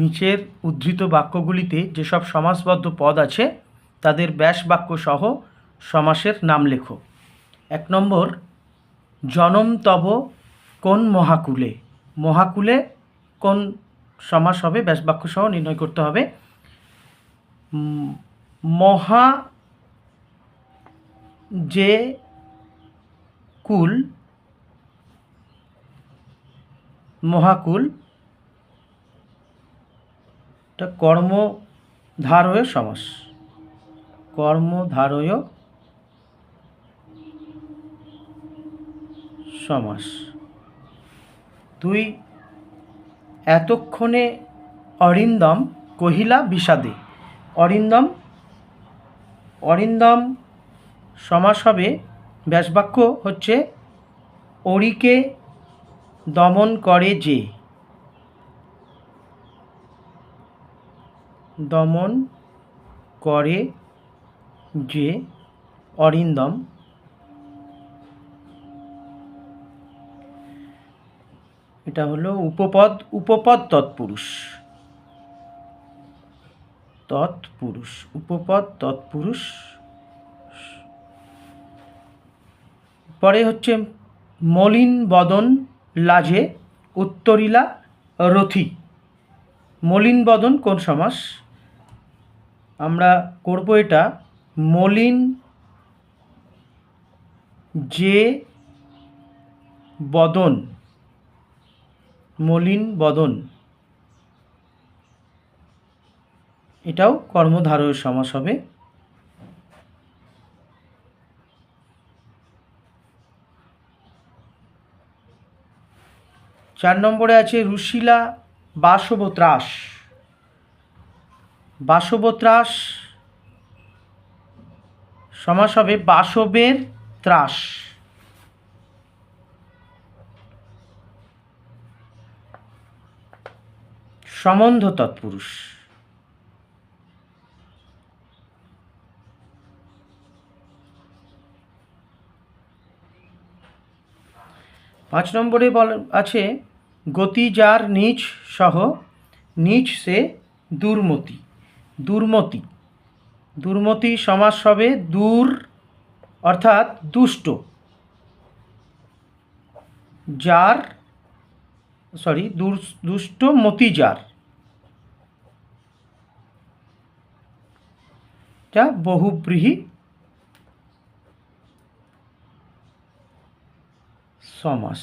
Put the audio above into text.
নিচের উদ্ধৃত বাক্যগুলিতে যেসব সমাসবদ্ধ পদ আছে, তাদের ব্যাস বাক্য সহ সমাসের নাম লেখো। এক নম্বর, জনম তব কোন মহাকুলে? মহাকুলে কোন সমাস হবে? ব্যাস বাক্য সহ নির্ণয় করতে হবে। মহা যে কুল, মহাকুল এটা কর্মধারয় সমাস। কর্মধারয় সমাস। দুই এতক্ষণে অরিন্দম কহিলা বিষাদে, অরিন্দম অরিন্দম, সমাস হবে, ব্যাসবাক্য হচ্ছে, অরিকে দমন করে যে। দমন করে যে অরিন্দম। এটা হলো উপপদ উপপদ তৎপুরুষ। তৎপুরুষ, উপপদ তৎপুরুষ। পরে হচ্ছে মলিন বদন লাজে উত্তরিলা রথি। মলিন বদন কোন সমাস? আমরা করব এটা মলিন যে বদন, মলিন বদন। এটাও কর্মধারয় সমাস হবে। চার নম্বরে আছে রুশিলা বাসবত্রাস বাসবত্রাস সমাস হবে বাসবের ত্রাস। সম্বন্ধ তৎপুরুষ। পাঁচ নম্বরে বল আছে গতি যার নিচ সহ, নিচ সে দুর্মতি দুর্মতি। দুর্মতি সমাস হবে দূর, অর্থাৎ দুষ্ট। যার সরি দুষ্ট মতি যার। যা বহুব্রীহি সমাস।